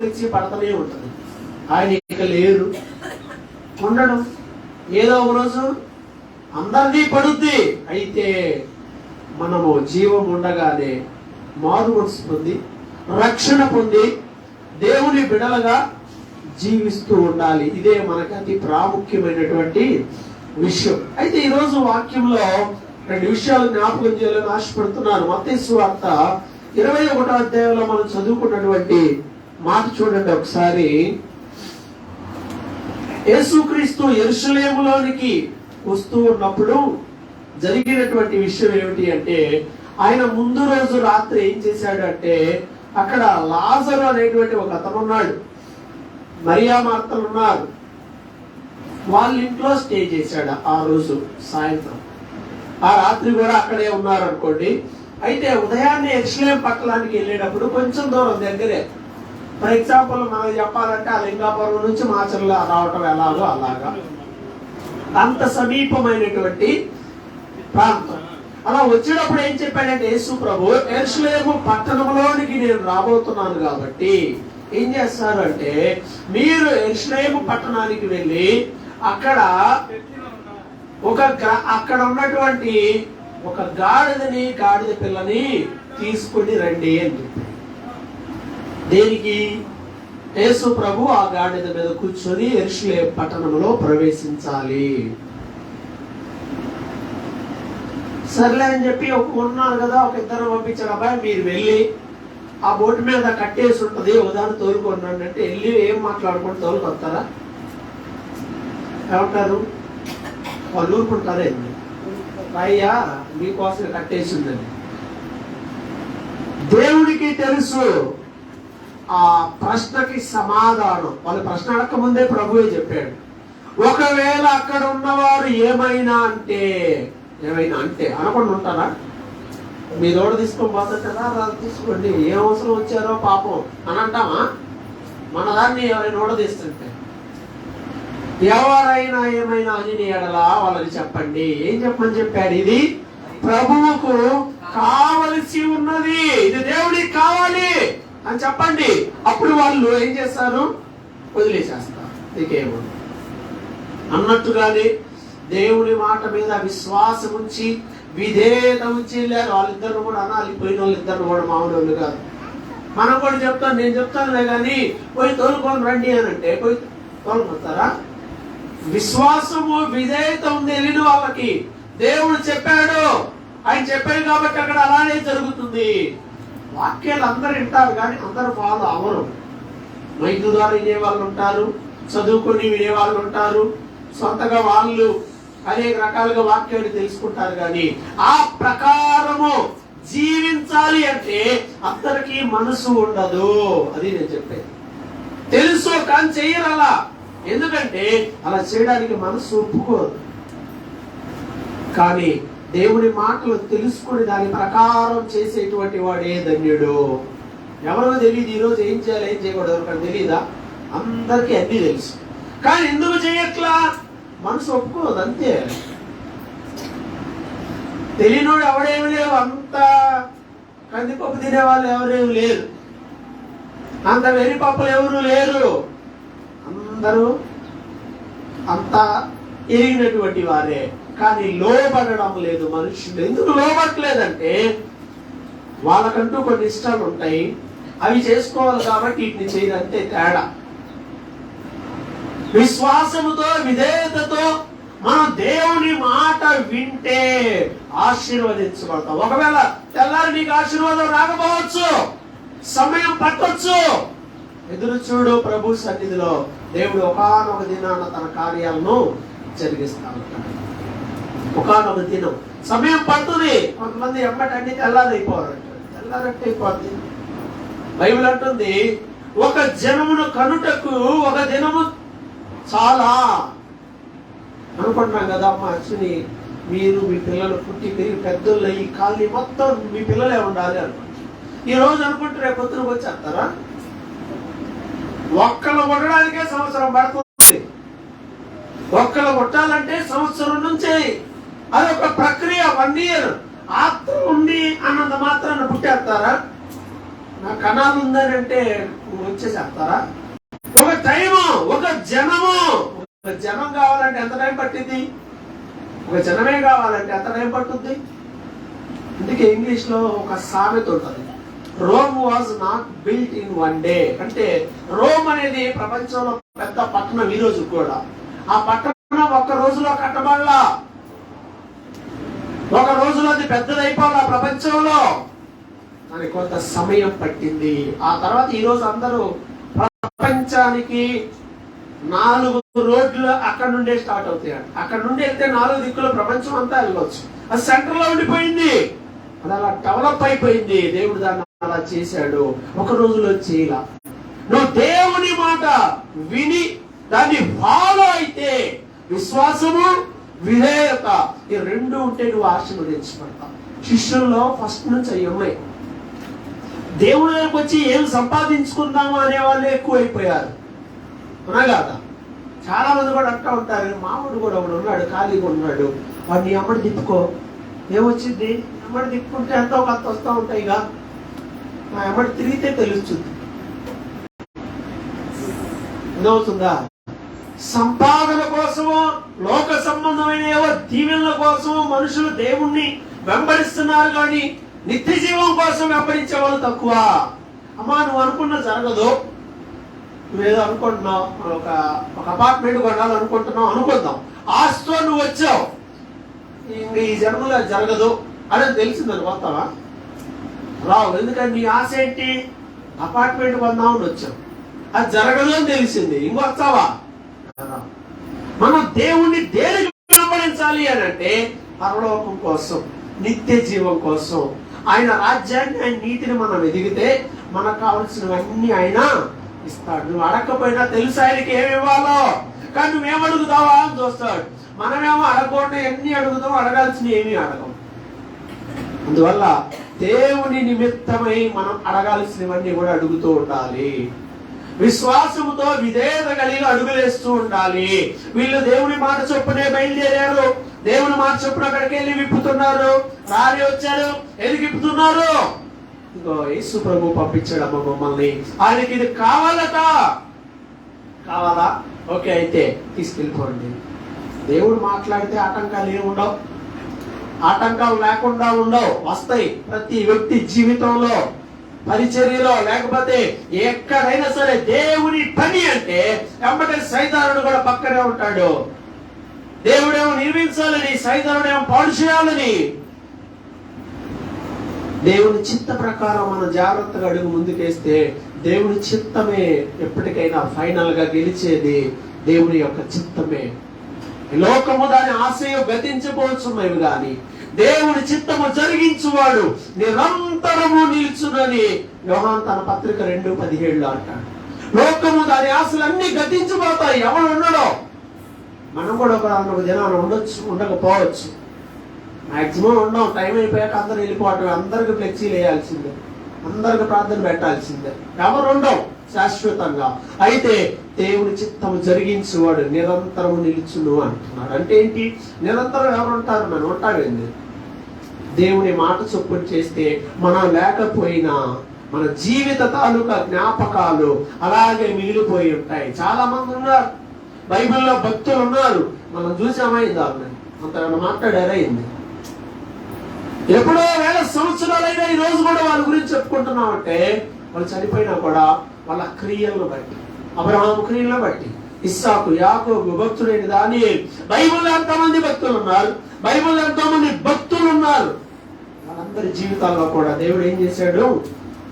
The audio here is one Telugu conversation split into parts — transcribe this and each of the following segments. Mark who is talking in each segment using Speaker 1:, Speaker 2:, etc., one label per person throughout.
Speaker 1: తెచ్చి పడతనే ఉంటుంది. ఆయన ఇక లేరు. ఉండడం. ఏదో ఒక రోజు అందరినీ పడుద్ది. అయితే మనము జీవం ఉండగానే మారు మనసు పొంది రక్షణ పొంది దేవుని బిడలగా జీవిస్తూ ఉండాలి. ఇదే మనకి అతి ప్రాముఖ్యమైనటువంటి విషయం. అయితే ఈరోజు వాక్యంలో రెండు విషయాలు జ్ఞాపకం చేయాలని ఆశపడుతున్నాను మతేసు వార్త ఇరవై ఒకటో అధ్యాయంలో మనం చదువుకున్నటువంటి మాట చూడండి ఒకసారి. యేసుక్రీస్తు ఎరుసలేములోనికి వస్తూ ఉన్నప్పుడు జరిగినటువంటి విషయం ఏమిటి అంటే ఆయన ముందు రోజు రాత్రి ఏం చేశాడు అంటే అక్కడ లాజరు అనేటువంటి ఒక అతను ఉన్నాడు. మరియా మార్తలు ఉన్నారు. వాళ్ళ ఇంట్లో స్టే చేశాడు ఆ రోజు సాయంత్రం. ఆ రాత్రి కూడా అక్కడే ఉన్నారు అనుకోండి అయితే ఉదయాన్నే ఎక్స్లేం పట్టణానికి వెళ్ళేటప్పుడు కొంచెం దూరం దగ్గరే ఫర్ ఎగ్జాంపుల్ మనం చెప్పాలంటే ఆ లింగాపురం నుంచి మాచర్ల రావటం ఎలాగో అలాగా. అంత సమీపమైనటువంటి ప్రాంతం. అలా వచ్చేటప్పుడు ఏం చెప్పాడంటే యేసు ప్రభు ఎరుసలేము పట్టణంలోనికి నేను రాబోతున్నాను కాబట్టి ఏం చేస్తారు అంటే మీరు ఎరుసలేము పట్టణానికి వెళ్ళి అక్కడ ఒక అక్కడ ఉన్నటువంటి ఒక గాడిదని గాడిద పిల్లని తీసుకొని రండి అని చెప్పాడు. దేనికి? యేసు ప్రభు ఆ గాడిద మీద కూర్చొని ఎరుషులే పట్టణంలో ప్రవేశించాలి. సర్లే అని చెప్పి ఒక ఉన్నారు కదా ఒక ఇద్దరు పంపించారు అబ్బాయి మీరు వెళ్ళి ఆ బోటు మీద కట్టేసి ఉంటుంది ఉదాహరణ తోలుకోండి అంటే వెళ్ళి ఏం మాట్లాడుకుంటూ తోలుకొస్తారా? ఏమంటారు? వాళ్ళు ఊరుకుంటారే అయ్యా మీకోసం కట్టేసి ఉందని దేవుడికి తెలుసు. ఆ ప్రశ్నకి సమాధానం. వాళ్ళు ప్రశ్న అడగక ముందే ప్రభువే చెప్పాడు. ఒకవేళ అక్కడ ఉన్నవారు ఏమైనా అంటే ఏమైనా అంటే అనకుండా ఉంటారా? మీ దోడ తీసుకొని కదా అది తీసుకోండి. ఏ అవసరం వచ్చారో పాపం. అని అంటామా? మన దాన్ని ఎవరైనా ఓడ తీస్తుంటే. ఎవరైనా ఏమైనా అని ఎడలా వాళ్ళని చెప్పండి. ఏం చెప్పమని చెప్పాడు ఇది? ప్రభువుకు కావలసి ఉన్నది. ఇది దేవుడికి కావాలి. అని చెప్పండి. అప్పుడు వాళ్ళు ఏం చేస్తారు? వదిలేసేస్తారు. నీకేమో అన్నట్టుగానే దేవుని మాట మీద విశ్వాసం ఉంచి విధేయత ఉంచి లేదు వాళ్ళిద్దరు కూడా అనాలి. పోయిన వాళ్ళిద్దరు కూడా మామూలు కాదు. మనం కూడా చెప్తాను నేను చెప్తానులే కానీ పోయి తోలుకొని రండి అని అంటే పోయి తోలుకొస్తారా? విశ్వాసము విధేయత ఉంది వెళ్ళిన వాళ్ళకి. దేవుడు చెప్పాడు. ఆయన చెప్పాడు కాబట్టి అక్కడ అలానే జరుగుతుంది. వాక్యాలు అందరు వింటారు కానీ అందరు ఫాలో అవరు. వైద్యు ద్వారా వినే వాళ్ళు ఉంటారు చదువుకొని వినే వాళ్ళు ఉంటారు సొంతగా వాళ్ళు అనేక రకాలుగా వాక్యాలు తెలుసుకుంటారు కానీ ఆ ప్రకారము జీవించాలి అంటే అందరికీ మనసు ఉండదు. అది నేను చెప్పేది. తెలుసు కానీ చెయ్యరు అలా. ఎందుకంటే అలా చేయడానికి మనసు ఒప్పుకోదు. కానీ దేవుని మాటలు తెలుసుకుని దాని ప్రకారం చేసేటువంటి వాడే ధన్యుడు? ఎవరో తెలియదు ఈరోజు ఏం చేయాలి ఏం చేయకూడదు ఎవరికైనా తెలియదా అందరికీ అన్నీ తెలుసు. కానీ ఎందుకు చేయట్లా? మనసు ఒప్పుకోదు అంతే. తెలియనోడు ఎవడేమి లేవు అంత కందిపప్పు తినేవాళ్ళు ఎవరేమి లేరు. అంత వెర్రి పప్పులు ఎవరు లేరు. అందరూ అంతా ఎరిగినటువంటి వారే. కానీ లోబడడం లేదు మనుషులు. ఎందుకు లోబట్టలేదంటే వాళ్ళకంటూ కొన్ని ఇష్టాలు ఉంటాయి. అవి చేసుకోవాలి కాబట్టి వీటిని చేయదంతే తేడా. విశ్వాసముతో విధేయతతో మనం దేవుని మాట వింటే ఆశీర్వదించబడతాం. ఒకవేళ తెల్లారి నీకు ఆశీర్వాదం రాకపోవచ్చు సమయం పట్టొచ్చు. ఎదురు చూడు ప్రభు సన్నిధిలో దేవుడు ఒకనొక దినాన తన కార్యాలను జరిగిస్తా ఉంటాడు ఒకనొక దినం సమయం పడుతుంది. కొంతమంది ఎమ్మటండి తెల్లారైపోవారు తెల్లారంటే అయిపోద్ది బైబిల్ అంటుంది ఒక జనమును కనుటకు ఒక దినము చాలా. అనుకుంటున్నాం కదా అమ్మ అచ్చుని మీరు మీ పిల్లలు పుట్టి పెరిగి పెద్దోళ్ళు ఈ కాలనీ మొత్తం మీ పిల్లలే ఉండాలి అనుకుంటున్నారు ఈ రోజు అనుకుంటే రేపు పొద్దున వచ్చేస్తారా? ఒక్కలు కొట్టడానికే సంవత్సరం పడుతుంది. ఒక్కలు కొట్టాలంటే సంవత్సరం నుంచి అది ఒక ప్రక్రియ వన్ ఇయర్ ఆత్మ ఉండి అన్నంత మాత్రాన పుట్టేస్తారా? నా కణాలు ఉందని అంటే వచ్చేసేస్తారా ఒక టైము ఒక జనము. ఒక జనం కావాలంటే ఎంత టైం పట్టింది ఒక జనమే కావాలంటే ఎంత టైం పట్టుద్ది? అందుకే ఇంగ్లీష్లో ఒక సామెత ఉంటుంది. Rome was not built in one day. అంటే రోమ్ అనేది ప్రపంచంలో పెద్ద పట్టణం ఈ రోజు కూడా. ఆ పట్టణం ఒక్క రోజులో కట్టబడలా. ఒక రోజులో అది పెద్దదైపోవాలా ప్రపంచంలో? అని కొంత సమయం పట్టింది. ఆ తర్వాత ఈరోజు అందరూ ప్రపంచానికి నాలుగు రోడ్లు అక్కడ నుండే స్టార్ట్ అవుతాయి. అక్కడ నుండి వెళ్తే నాలుగు దిక్కుల ప్రపంచం అంతా వెళ్ళవచ్చు అది సెంటర్లో ఉండిపోయింది. అది అలా డెవలప్ అయిపోయింది. దేవుడు దాన్ని అలా చేశాడు. ఒక రోజులో చేయాల. నువ్వు దేవుని మాట విని దాన్ని ఫాలో అయితే విశ్వాసము విధేయత. ఈ రెండు ఉంటే నువ్వు ఆశీర్వదించబడతావు శిష్యుల్లో ఫస్ట్ నుంచి అవి ఉన్నాయి దేవుడి దగ్గరకు వచ్చి ఏం సంపాదించుకుందాము అనే వాళ్ళు ఎక్కువైపోయారు. అవునా కాదా? చాలా మంది కూడా అంటూ ఉంటారు మామూడు కూడా ఒకడు ఉన్నాడు ఖాళీగా ఉన్నాడు. వాడిని అమ్మడి తిప్పుకో. ఏమొచ్చింది? అమ్మడి తిప్పుకుంటే ఎంతో కొంత వస్తూ ఉంటాయిగా? మా అమ్మడి తిరిగితే తెలుస్తుంది. ఇదవుతుందా? సంపాదన కోసమో లోక సంబంధమైన ఏవో దీవెనల కోసమో మనుషులు దేవుణ్ణి వెంబడిస్తున్నారు కానీ నిత్య జీవం కోసం వెంబడించే వాళ్ళు తక్కువ. అమ్మా నువ్వు అనుకున్న జరగదు. నువ్వేదో అనుకుంటున్నావు ఒక ఒక అపార్ట్మెంట్ కొనాలి అనుకుంటున్నావు అనుకుందాం. ఆస్తో నువ్వు వచ్చావు. ఇంక ఈ జన్మలో అది జరగదు. అని తెలిసిందని పోతావా రావు ఎందుకంటే నీ ఆశ ఏంటి? అపార్ట్మెంట్ కొందామని వచ్చావు. అది జరగదు అని తెలిసింది. ఇంకో వస్తావా మనం దేవుణ్ణి దేనికి వెంబడించాలి అని అంటే పరలోకం కోసం నిత్య జీవం కోసం. ఆయన రాజ్యాన్ని ఆయన నీతిని మనం ఎదిగితే మనకు కావలసినవన్నీ ఆయన ఇస్తాడు. నువ్వు అడగకపోయినా తెలుసు ఆయనకి ఏమి ఇవ్వాలో. కానీ నువ్వేం అడుగుతావా అని చూస్తాడు. మనమేమో అడగకుండా ఎన్ని అడుగుతాం అడగాల్సిన ఏమీ అడగం. అందువల్ల దేవుని నిమిత్తమై మనం అడగాల్సినవన్నీ కూడా అడుగుతూ ఉండాలి. విశ్వాసముతో విధేయత కలిగి అడుగులేస్తూ ఉండాలి. వీళ్ళు దేవుని మాట చొప్పునే బయలుదేరారు. దేవుని మాట చొప్పున అక్కడికి వెళ్ళి విప్పుతున్నారు. రాని వచ్చారు. ఎందుకు విప్పుతున్నారు? ఇగో యేసు ప్రభు పంపించాడమ్మ మమ్మల్ని. ఆయనకి ఇది కావాలట. కావాలా? ఓకే అయితే తీసుకెళ్ళిపోండి. దేవుడు మాట్లాడితే ఆటంకాలు ఏమి ఉండవు. ఆటంకాలు లేకుండా ఉండవు. వస్తాయి ప్రతి వ్యక్తి జీవితంలో. పరిచర్యలో లేకపోతే ఎక్కడైనా సరే దేవుని పని అంటే వెంబటే సైతానుడు కూడా పక్కనే ఉంటాడు. దేవుడేమో నిర్మించాలని సైతానుడేమో పాడు చేయాలని. దేవుని చిత్త ప్రకారం మనం జాగ్రత్తగా అడుగు ముందుకేస్తే దేవుని చిత్తమే ఎప్పటికైనా ఫైనల్గా గెలిచేది దేవుని యొక్క చిత్తమే. లోకము దాని ఆశయం గతించబోచున్నవి కానీ దేవుని చిత్తము జరిగించువాడు. నిరంతరము నిల్చునని యోహాన్ తన పత్రిక రెండు పదిహేడులో అంటాడు. లోకము దాని ఆశలన్నీ గతించిపోతాయి. ఎవడు ఉండడో? మనం కూడా ఒక ఒక దినాన ఉండొచ్చు ఉండకపోవచ్చు. మాక్సిమం ఉండం. టైం అయిపోయాక అందరు వెళ్ళిపోవటం అందరికి ఫ్లెక్సీలు వేయాల్సిందే. అందరికి ప్రార్థన పెట్టాల్సిందే. ఎవరు ఉండవు? శాశ్వతంగా. అయితే దేవుని చిత్తము జరిగించువాడు. నిరంతరము నిలుచును అంటున్నాడు. అంటే ఏంటి? నిరంతరం ఎవరు ఉంటారు? మనం ఉంటాడండి దేవుని మాట చొప్పున చేస్తే మనం లేకపోయినా మన జీవిత తాలూకా జ్ఞాపకాలు అలాగే మిగిలిపోయి ఉంటాయి. చాలా మంది ఉన్నారు. బైబిల్లో భక్తులు ఉన్నారు. మనం చూసామైంది వాళ్ళని అంతకన్నా మాట్లాడారైంది ఎప్పుడో వేల సంవత్సరాలైనా ఈ రోజు కూడా వాళ్ళ గురించి చెప్పుకుంటున్నామంటే వాళ్ళు చనిపోయినా కూడా వాళ్ళ క్రియలను బట్టి అబ్రహాం క్రియలను బట్టి ఇస్సాకు యాకోబు భక్తుడైన దాని బైబిల్లో ఎంతమంది భక్తులు ఉన్నారు? బైబుల్ ఎంతో మంది భక్తులు ఉన్నారు? వాళ్ళందరి జీవితాల్లో కూడా దేవుడు ఏం చేశాడు?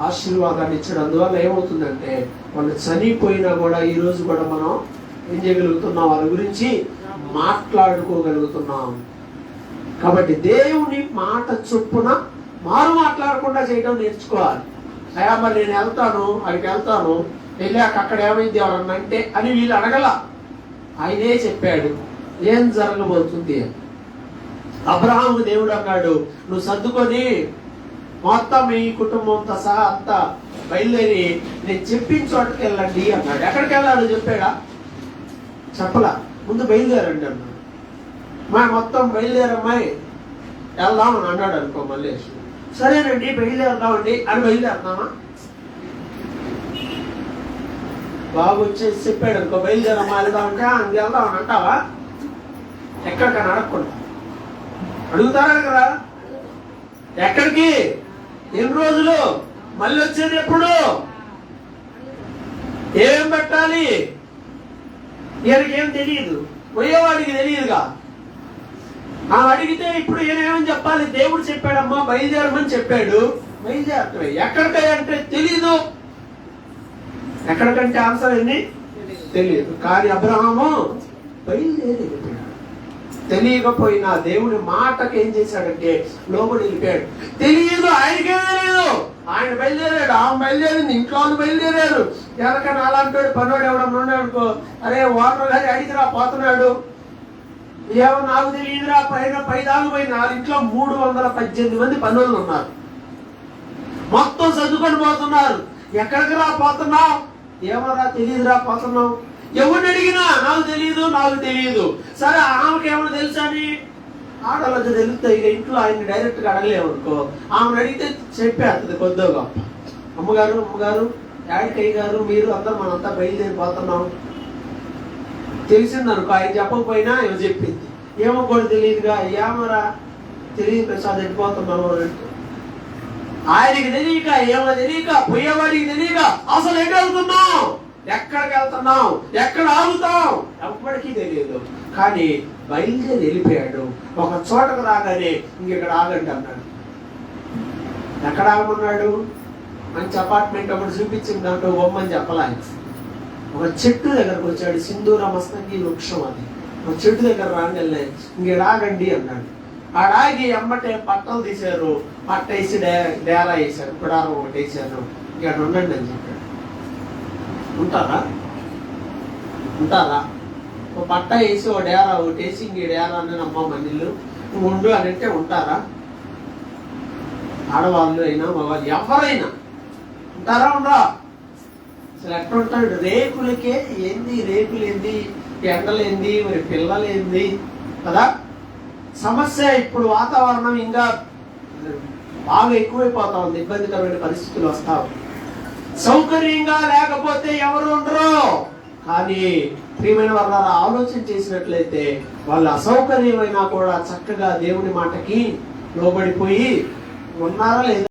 Speaker 1: ఆశీర్వాదాన్ని ఇచ్చాడు. అందువల్ల ఏమవుతుందంటే వాళ్ళు చనిపోయినా కూడా ఈ రోజు కూడా మనం ఏం చేయగలుగుతున్నాం? వాళ్ళ గురించి మాట్లాడుకోగలుగుతున్నాం. కాబట్టి దేవుని మాట చొప్పున మారు మాట్లాడకుండా చేయడం నేర్చుకోవాలి. అయ్యా మరి నేను వెళ్తాను అక్కడికి వెళ్తాను. వెళ్ళాక అక్కడ ఏమైంది ఎవరన్నా అంటే అని వీళ్ళు అడగల. ఆయనే చెప్పాడు ఏం జరగబోతుంది అని. దేవుడు అన్నాడు నువ్వు సర్దుకొని మొత్తం మీ కుటుంబంతో సహా అంతా బయలుదేరి నేను చెప్పిన చోటకి వెళ్ళండి అన్నాడు. ఎక్కడికి వెళ్ళాలో చెప్పాడా? చెప్పలా. ముందు బయలుదేరండి అన్నాడు. మా మొత్తం బయలుదేరమ్మాయి వెళ్దాం అని అన్నాడు అనుకో మళ్ళీ సరేనండి బయలుదేరదామండి. అని బయలుదేరుతామా బాబు వచ్చేసి చెప్పాడు అనుకో బయలుదేరమ్మా వెళ్దామంటే అందు వెళ్దామని అంటావా? ఎక్కడికైనా అడగకుండా. అడుగుతారా కదా? ఎక్కడికి? ఎన్ని రోజులు? మళ్ళీ వచ్చేది ఎప్పుడు? ఏం పెట్టాలి? ఈయనకి ఏం తెలియదు పోయేవాడికి తెలియదుగా ఆ అడిగితే ఇప్పుడు ఈయనేమని చెప్పాలి? దేవుడు చెప్పాడమ్మా బయలుదేరమని చెప్పాడు. బయలుదేరటమే ఎక్కడికి అంటే తెలీదు. ఎక్కడికంటే ఆన్సర్ ఏంది? తెలియదు కానీ అబ్రహాము బయలుదేరి వెళ్ళిపోయాడు తెలియకపోయినా దేవుని మాటకి ఏం చేశాడంటే లోబడి వెళ్ళిపోయాడు తెలియదు ఆయనకే తెలియదు. ఆయన బయలుదేరాడు ఆమె బయలుదేరింది ఇంట్లో వాళ్ళు బయలుదేరారు. ఎవరికైనా అలాంటి పనివాడు ఎవడన్నా ఉన్నాడు అరే వాటర్ గారి అడిగిరా పోతున్నాడు. ఏమో నాకు తెలియదురా పైన పైదాలు పోయిన వాళ్ళ ఇంట్లో మూడు వందల పద్దెనిమిది మంది పనులు ఉన్నారు. మొత్తం చదువుకొని పోతున్నారు. ఎక్కడికి రా పోతున్నావు? ఏమరా తెలియదురా పోతున్నావు. ఎవరిని అడిగినా? నాకు తెలియదు నాకు తెలియదు సరే ఆమెకి ఏమైనా తెలుసా అని? ఆడవాళ్ళకి తెలుస్తాయి ఇక ఇంట్లో ఆయన డైరెక్ట్గా అడగలేము అనుకో ఆమెను అడిగితే చెప్పేస్తుంది కొద్దో గొప్ప. అమ్మగారు అమ్మగారు యాడికయ్య గారు మీరు అందరూ మనంతా బయలుదేరిపోతున్నాం తెలిసిందనుకో ఆయన చెప్పకపోయినా ఏమో చెప్పింది. ఏమో కూడా తెలియదుగా ఏమరా తెలియదు ప్రసాద్ ఎట్టిపోతున్నాము అని అంటే. ఆయనకి తెలియక ఏమో తెలియక పోయేవాడికి తెలియక అసలు ఎటు వెళ్తున్నాం ఎక్కడికి వెళ్తున్నాం ఎక్కడ ఆగుతాం ఎప్పటికీ తెలియదు. కానీ బయలుదేరి వెళ్ళిపోయాడు. ఒక చోటకు రాగానే ఇంకెక్కడ ఆగండి అన్నాడు. ఎక్కడ ఆగమన్నాడు మంచి అపార్ట్మెంట్ ఒకటి చూపించింది దాంట్లో బొమ్మని చెప్పాలి. ఒక చెట్టు దగ్గరకు వచ్చాడు. సింధూర మస్తంగి వృక్షం అది. ఒక చెట్టు దగ్గర రాగానే ఇంకెక్కడ ఆగండి అన్నాడు. ఆడాగి ఎమ్మటే పట్టలు తీశారు. పట్ట వేసి డే- డేలా వేశారు. కుడారం ఒకటి వేశారు. ఇక్కడ ఉండండి అని చెప్పాడు. ఉంటారా ఉంటారా ఒక పట్ట వేసి ఒక డేరా ఒకటి వేసి ఇంక డేరా అని అమ్మ మనిల్లు ఉండు అని అంటే ఉంటారా? ఆడవాళ్ళు అయినా మగవాళ్ళు ఎవరైనా ఉంటారా ఉండరా? అసలు ఎట్లా ఉంటాడు? రేకులకే ఏంది రేకులు ఏంది ఎండలేంది మరి పిల్లలు ఏంది కదా? సమస్య ఇప్పుడు వాతావరణం ఇంకా బాగా ఎక్కువైపోతా ఉంది ఇబ్బందికరమైన పరిస్థితులు వస్తా సౌకర్యంగా లేకపోతే ఎవరు ఉండరు. కానీ ప్రియమైన వాళ్ళ ఆలోచన చేసినట్లయితే వాళ్ళు అసౌకర్యమైనా కూడా చక్కగా దేవుని మాటకి లోబడిపోయి ఉన్నారా లేదా